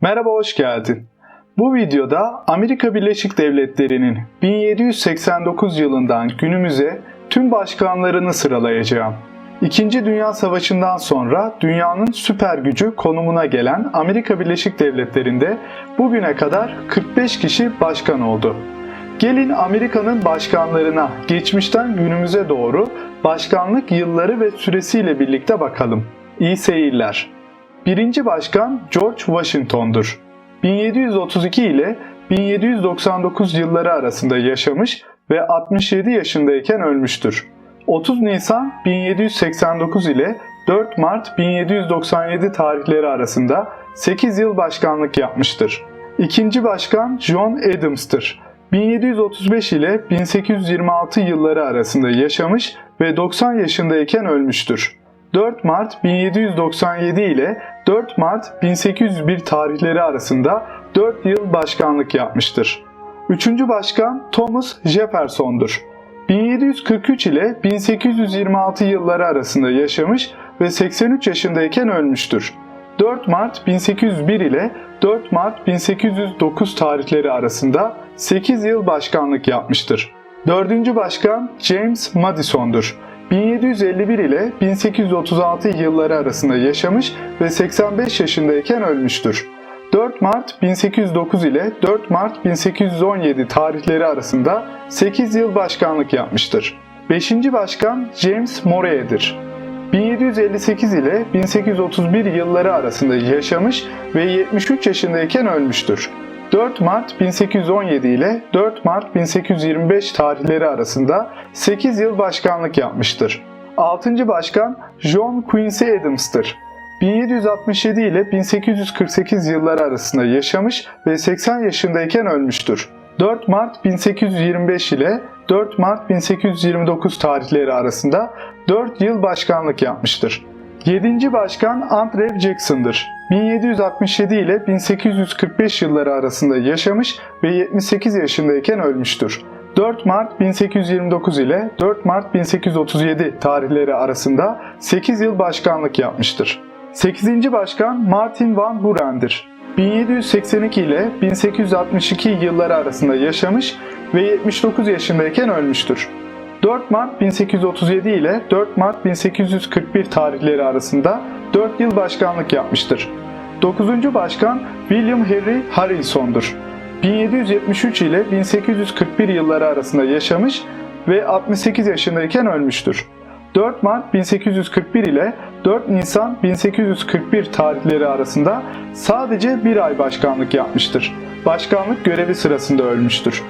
Merhaba, hoş geldin. Bu videoda Amerika Birleşik Devletleri'nin 1789 yılından günümüze tüm başkanlarını sıralayacağım. İkinci Dünya Savaşı'ndan sonra dünyanın süper gücü konumuna gelen Amerika Birleşik Devletleri'nde bugüne kadar 45 kişi başkan oldu. Gelin Amerika'nın başkanlarına geçmişten günümüze doğru başkanlık yılları ve süresiyle birlikte bakalım. İyi seyirler. Birinci başkan George Washington'dur. 1732 ile 1799 yılları arasında yaşamış ve 67 yaşındayken ölmüştür. 30 Nisan 1789 ile 4 Mart 1797 tarihleri arasında 8 yıl başkanlık yapmıştır. İkinci başkan John Adams'tır. 1735 ile 1826 yılları arasında yaşamış ve 90 yaşındayken ölmüştür. 4 Mart 1797 ile 4 Mart 1801 tarihleri arasında 4 yıl başkanlık yapmıştır. Üçüncü başkan Thomas Jefferson'dur. 1743 ile 1826 yılları arasında yaşamış ve 83 yaşındayken ölmüştür. 4 Mart 1801 ile 4 Mart 1809 tarihleri arasında 8 yıl başkanlık yapmıştır. Dördüncü başkan James Madison'dur. 1751 ile 1836 yılları arasında yaşamış ve 85 yaşındayken ölmüştür. 4 Mart 1809 ile 4 Mart 1817 tarihleri arasında 8 yıl başkanlık yapmıştır. 5. Başkan James Morey'dir. 1758 ile 1831 yılları arasında yaşamış ve 73 yaşındayken ölmüştür. 4 Mart 1817 ile 4 Mart 1825 tarihleri arasında 8 yıl başkanlık yapmıştır. 6. Başkan John Quincy Adams'tır. 1767 ile 1848 yılları arasında yaşamış ve 80 yaşındayken ölmüştür. 4 Mart 1825 ile 4 Mart 1829 tarihleri arasında 4 yıl başkanlık yapmıştır. 7. Başkan Andrew Jackson'dır. 1767 ile 1845 yılları arasında yaşamış ve 78 yaşındayken ölmüştür. 4 Mart 1829 ile 4 Mart 1837 tarihleri arasında 8 yıl başkanlık yapmıştır. 8. Başkan Martin Van Buren'dir. 1782 ile 1862 yılları arasında yaşamış ve 79 yaşındayken ölmüştür. 4 Mart 1837 ile 4 Mart 1841 tarihleri arasında 4 yıl başkanlık yapmıştır. 9. Başkan William Henry Harrison'dur. 1773 ile 1841 yılları arasında yaşamış ve 68 yaşındayken ölmüştür. 4 Mart 1841 ile 4 Nisan 1841 tarihleri arasında sadece bir ay başkanlık yapmıştır. Başkanlık görevi sırasında ölmüştür.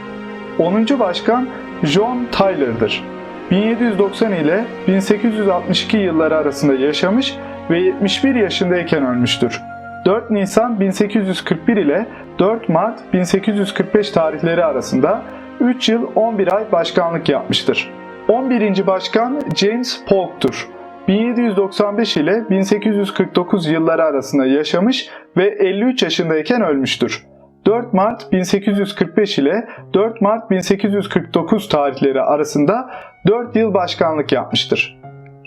10. Başkan John Tyler'dır. 1790 ile 1862 yılları arasında yaşamış ve 71 yaşındayken ölmüştür. 4 Nisan 1841 ile 4 Mart 1845 tarihleri arasında 3 yıl 11 ay başkanlık yapmıştır. 11. Başkan James Polk'tur. 1795 ile 1849 yılları arasında yaşamış ve 53 yaşındayken ölmüştür. 4 Mart 1845 ile 4 Mart 1849 tarihleri arasında 4 yıl başkanlık yapmıştır.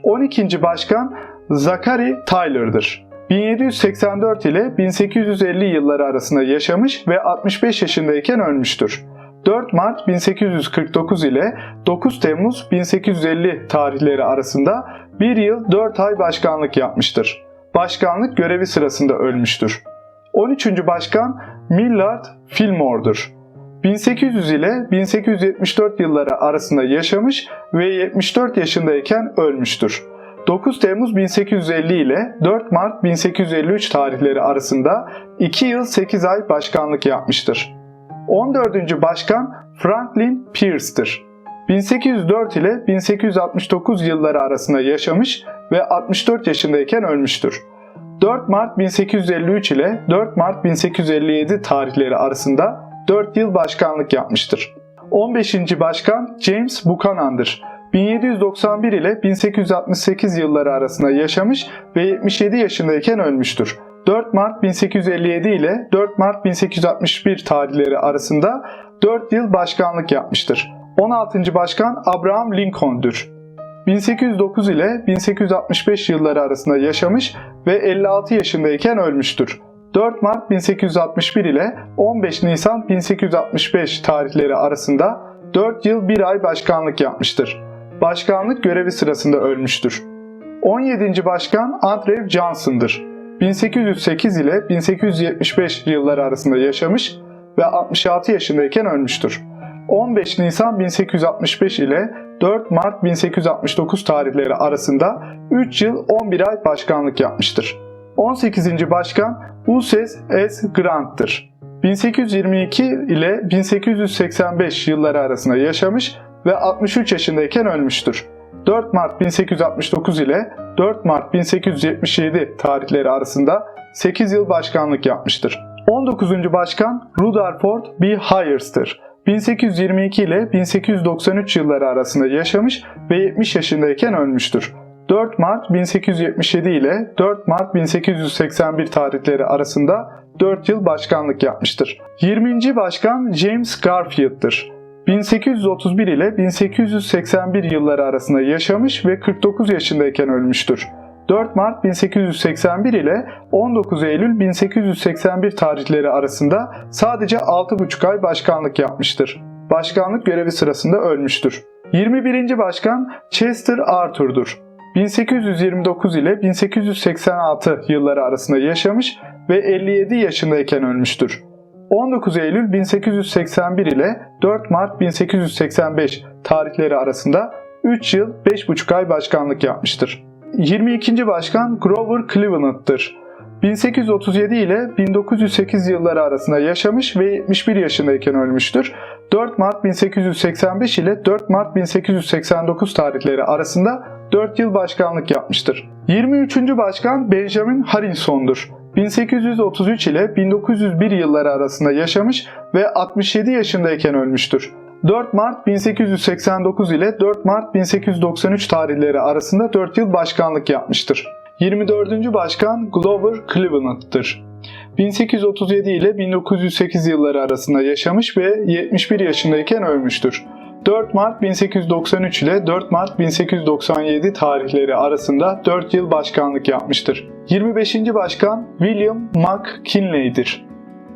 12. Başkan Zachary Tyler'dır. 1784 ile 1850 yılları arasında yaşamış ve 65 yaşındayken ölmüştür. 4 Mart 1849 ile 9 Temmuz 1850 tarihleri arasında 1 yıl 4 ay başkanlık yapmıştır. Başkanlık görevi sırasında ölmüştür. 13. Başkan Millard Fillmore'dur. 1800 ile 1874 yılları arasında yaşamış ve 74 yaşındayken ölmüştür. 9 Temmuz 1850 ile 4 Mart 1853 tarihleri arasında 2 yıl 8 ay başkanlık yapmıştır. 14. Başkan Franklin Pierce'tir. 1804 ile 1869 yılları arasında yaşamış ve 64 yaşındayken ölmüştür. 4 Mart 1853 ile 4 Mart 1857 tarihleri arasında 4 yıl başkanlık yapmıştır. 15. Başkan James Buchanan'dır. 1791 ile 1868 yılları arasında yaşamış ve 77 yaşındayken ölmüştür. 4 Mart 1857 ile 4 Mart 1861 tarihleri arasında 4 yıl başkanlık yapmıştır. 16. Başkan Abraham Lincoln'dur. 1809 ile 1865 yılları arasında yaşamış ve 56 yaşındayken ölmüştür. 4 Mart 1861 ile 15 Nisan 1865 tarihleri arasında 4 yıl 1 ay başkanlık yapmıştır. Başkanlık görevi sırasında ölmüştür. 17. Başkan Andrew Johnson'dır. 1808 ile 1875 yılları arasında yaşamış ve 66 yaşındayken ölmüştür. 15 Nisan 1865 ile 4 Mart 1869 tarihleri arasında 3 yıl 11 ay başkanlık yapmıştır. 18. Başkan Ulysses S. Grant'tır. 1822 ile 1885 yılları arasında yaşamış ve 63 yaşındayken ölmüştür. 4 Mart 1869 ile 4 Mart 1877 tarihleri arasında 8 yıl başkanlık yapmıştır. 19. Başkan Rutherford B. Hayes'tir. 1822 ile 1893 yılları arasında yaşamış ve 70 yaşındayken ölmüştür. 4 Mart 1877 ile 4 Mart 1881 tarihleri arasında 4 yıl başkanlık yapmıştır. 20. Başkan James Garfield'dır. 1831 ile 1881 yılları arasında yaşamış ve 49 yaşındayken ölmüştür. 4 Mart 1881 ile 19 Eylül 1881 tarihleri arasında sadece 6,5 ay başkanlık yapmıştır. Başkanlık görevi sırasında ölmüştür. 21. Başkan Chester Arthur'dur. 1829 ile 1886 yılları arasında yaşamış ve 57 yaşındayken ölmüştür. 19 Eylül 1881 ile 4 Mart 1885 tarihleri arasında 3 yıl 5,5 ay başkanlık yapmıştır. 22. Başkan Grover Cleveland'tır. 1837 ile 1908 yılları arasında yaşamış ve 71 yaşındayken ölmüştür. 4 Mart 1885 ile 4 Mart 1889 tarihleri arasında 4 yıl başkanlık yapmıştır. 23. Başkan Benjamin Harrison'dur. 1833 ile 1901 yılları arasında yaşamış ve 67 yaşındayken ölmüştür. 4 Mart 1889 ile 4 Mart 1893 tarihleri arasında 4 yıl başkanlık yapmıştır. 24. Başkan Glover Cleveland'tır. 1837 ile 1908 yılları arasında yaşamış ve 71 yaşındayken ölmüştür. 4 Mart 1893 ile 4 Mart 1897 tarihleri arasında 4 yıl başkanlık yapmıştır. 25. Başkan William McKinley'dir.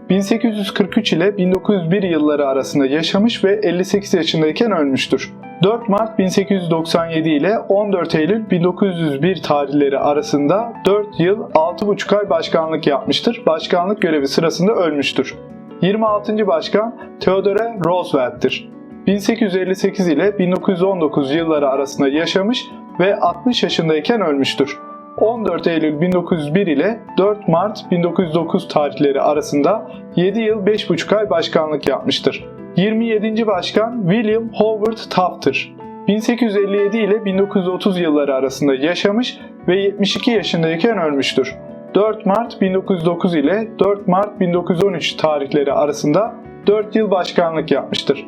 1843 ile 1901 yılları arasında yaşamış ve 58 yaşındayken ölmüştür. 4 Mart 1897 ile 14 Eylül 1901 tarihleri arasında 4 yıl 6,5 ay başkanlık yapmıştır. Başkanlık görevi sırasında ölmüştür. 26. Başkan Theodore Roosevelt'tir. 1858 ile 1919 yılları arasında yaşamış ve 60 yaşındayken ölmüştür. 14 Eylül 1901 ile 4 Mart 1909 tarihleri arasında 7 yıl 5,5 ay başkanlık yapmıştır. 27. Başkan William Howard Taft'tır. 1857 ile 1930 yılları arasında yaşamış ve 72 yaşındayken ölmüştür. 4 Mart 1909 ile 4 Mart 1913 tarihleri arasında 4 yıl başkanlık yapmıştır.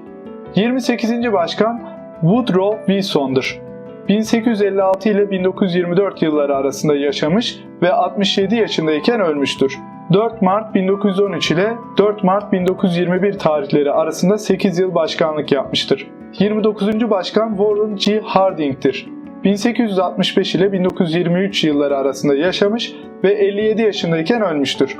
28. Başkan Woodrow Wilson'dır. 1856 ile 1924 yılları arasında yaşamış ve 67 yaşındayken ölmüştür. 4 Mart 1913 ile 4 Mart 1921 tarihleri arasında 8 yıl başkanlık yapmıştır. 29. Başkan Warren G. Harding'tir. 1865 ile 1923 yılları arasında yaşamış ve 57 yaşındayken ölmüştür.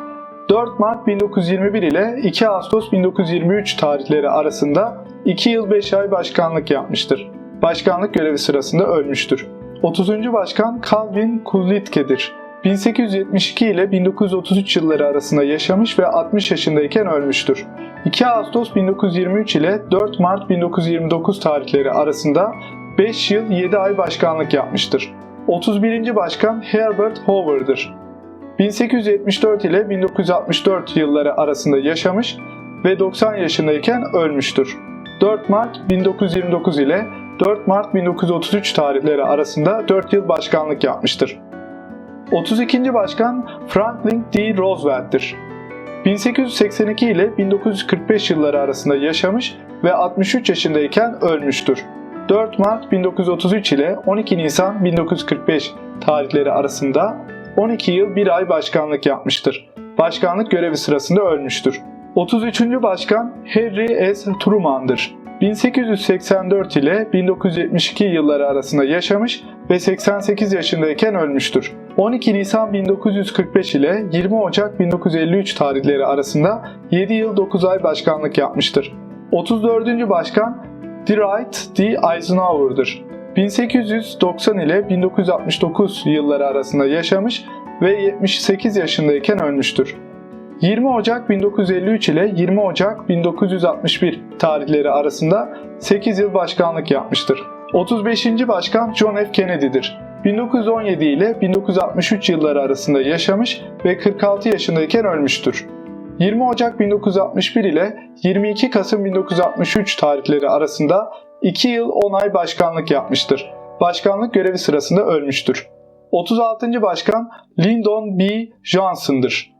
4 Mart 1921 ile 2 Ağustos 1923 tarihleri arasında 2 yıl 5 ay başkanlık yapmıştır. Başkanlık görevi sırasında ölmüştür. 30. Başkan Calvin Kulitke'dir. 1872 ile 1933 yılları arasında yaşamış ve 60 yaşındayken ölmüştür. 2 Ağustos 1923 ile 4 Mart 1929 tarihleri arasında 5 yıl 7 ay başkanlık yapmıştır. 31. Başkan Herbert Hoover'dır. 1874 ile 1964 yılları arasında yaşamış ve 90 yaşındayken ölmüştür. 4 Mart 1929 ile 4 Mart 1933 tarihleri arasında 4 yıl başkanlık yapmıştır. 32. Başkan Franklin D. Roosevelt'tir. 1882 ile 1945 yılları arasında yaşamış ve 63 yaşındayken ölmüştür. 4 Mart 1933 ile 12 Nisan 1945 tarihleri arasında 12 yıl 1 ay başkanlık yapmıştır. Başkanlık görevi sırasında ölmüştür. 33. Başkan Harry S. Truman'dır. 1884 ile 1972 yılları arasında yaşamış ve 88 yaşındayken ölmüştür. 12 Nisan 1945 ile 20 Ocak 1953 tarihleri arasında 7 yıl 9 ay başkanlık yapmıştır. 34. başkan Dwight D. Eisenhower'dır. 1890 ile 1969 yılları arasında yaşamış ve 78 yaşındayken ölmüştür. 20 Ocak 1953 ile 20 Ocak 1961 tarihleri arasında 8 yıl başkanlık yapmıştır. 35. başkan John F. Kennedy'dir. 1917 ile 1963 yılları arasında yaşamış ve 46 yaşındayken ölmüştür. 20 Ocak 1961 ile 22 Kasım 1963 tarihleri arasında 2 yıl 10 ay başkanlık yapmıştır. Başkanlık görevi sırasında ölmüştür. 36. başkan Lyndon B. Johnson'dır.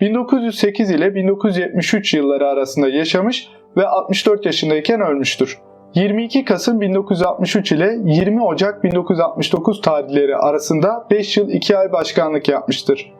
1908 ile 1973 yılları arasında yaşamış ve 64 yaşındayken ölmüştür. 22 Kasım 1963 ile 20 Ocak 1969 tarihleri arasında 5 yıl 2 ay başkanlık yapmıştır.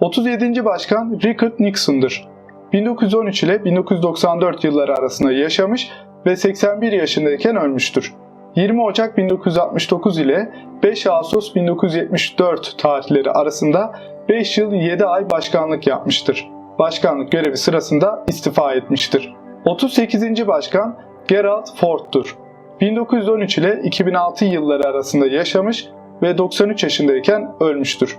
37. Başkan Richard Nixon'dır. 1913 ile 1994 yılları arasında yaşamış ve 81 yaşındayken ölmüştür. 20 Ocak 1969 ile 5 Ağustos 1974 tarihleri arasında 5 yıl 7 ay başkanlık yapmıştır. Başkanlık görevi sırasında istifa etmiştir. 38. Başkan Gerald Ford'tur. 1913 ile 2006 yılları arasında yaşamış ve 93 yaşındayken ölmüştür.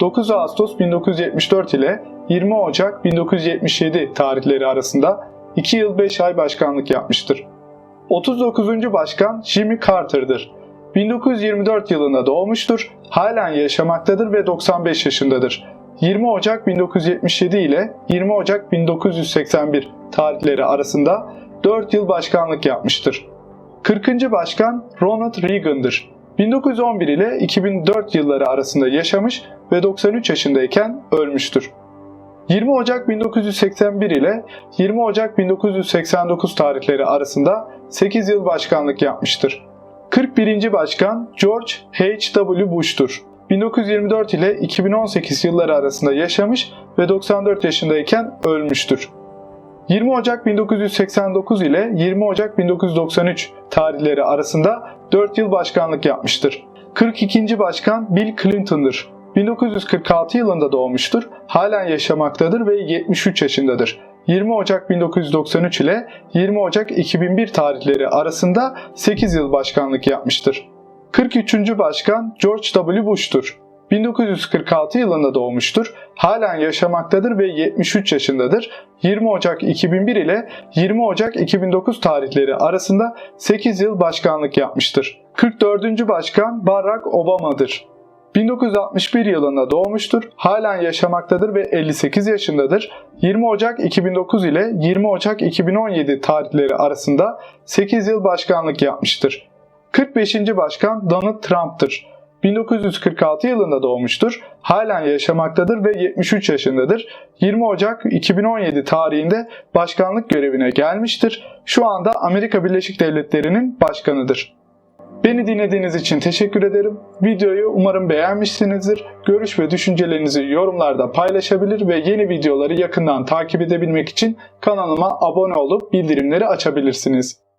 9 Ağustos 1974 ile 20 Ocak 1977 tarihleri arasında 2 yıl 5 ay başkanlık yapmıştır. 39. Başkan Jimmy Carter'dır. 1924 yılında doğmuştur, halen yaşamaktadır ve 95 yaşındadır. 20 Ocak 1977 ile 20 Ocak 1981 tarihleri arasında 4 yıl başkanlık yapmıştır. 40. Başkan Ronald Reagan'dır. 1911 ile 2004 yılları arasında yaşamış ve 93 yaşındayken ölmüştür. 20 Ocak 1981 ile 20 Ocak 1989 tarihleri arasında 8 yıl başkanlık yapmıştır. 41. Başkan George H.W. Bush'tur. 1924 ile 2018 yılları arasında yaşamış ve 94 yaşındayken ölmüştür. 20 Ocak 1989 ile 20 Ocak 1993 tarihleri arasında 4 yıl başkanlık yapmıştır. 42. Başkan Bill Clinton'dır. 1946 yılında doğmuştur, halen yaşamaktadır ve 73 yaşındadır. 20 Ocak 1993 ile 20 Ocak 2001 tarihleri arasında 8 yıl başkanlık yapmıştır. 43. Başkan George W. Bush'tur. 1946 yılında doğmuştur, halen yaşamaktadır ve 73 yaşındadır. 20 Ocak 2001 ile 20 Ocak 2009 tarihleri arasında 8 yıl başkanlık yapmıştır. 44. Başkan Barack Obama'dır. 1961 yılında doğmuştur, halen yaşamaktadır ve 58 yaşındadır. 20 Ocak 2009 ile 20 Ocak 2017 tarihleri arasında 8 yıl başkanlık yapmıştır. 45. Başkan Donald Trump'tır. 1946 yılında doğmuştur, halen yaşamaktadır ve 73 yaşındadır. 20 Ocak 2017 tarihinde başkanlık görevine gelmiştir. Şu anda Amerika Birleşik Devletleri'nin başkanıdır. Beni dinlediğiniz için teşekkür ederim. Videoyu umarım beğenmişsinizdir. Görüş ve düşüncelerinizi yorumlarda paylaşabilir ve yeni videoları yakından takip edebilmek için kanalıma abone olup bildirimleri açabilirsiniz.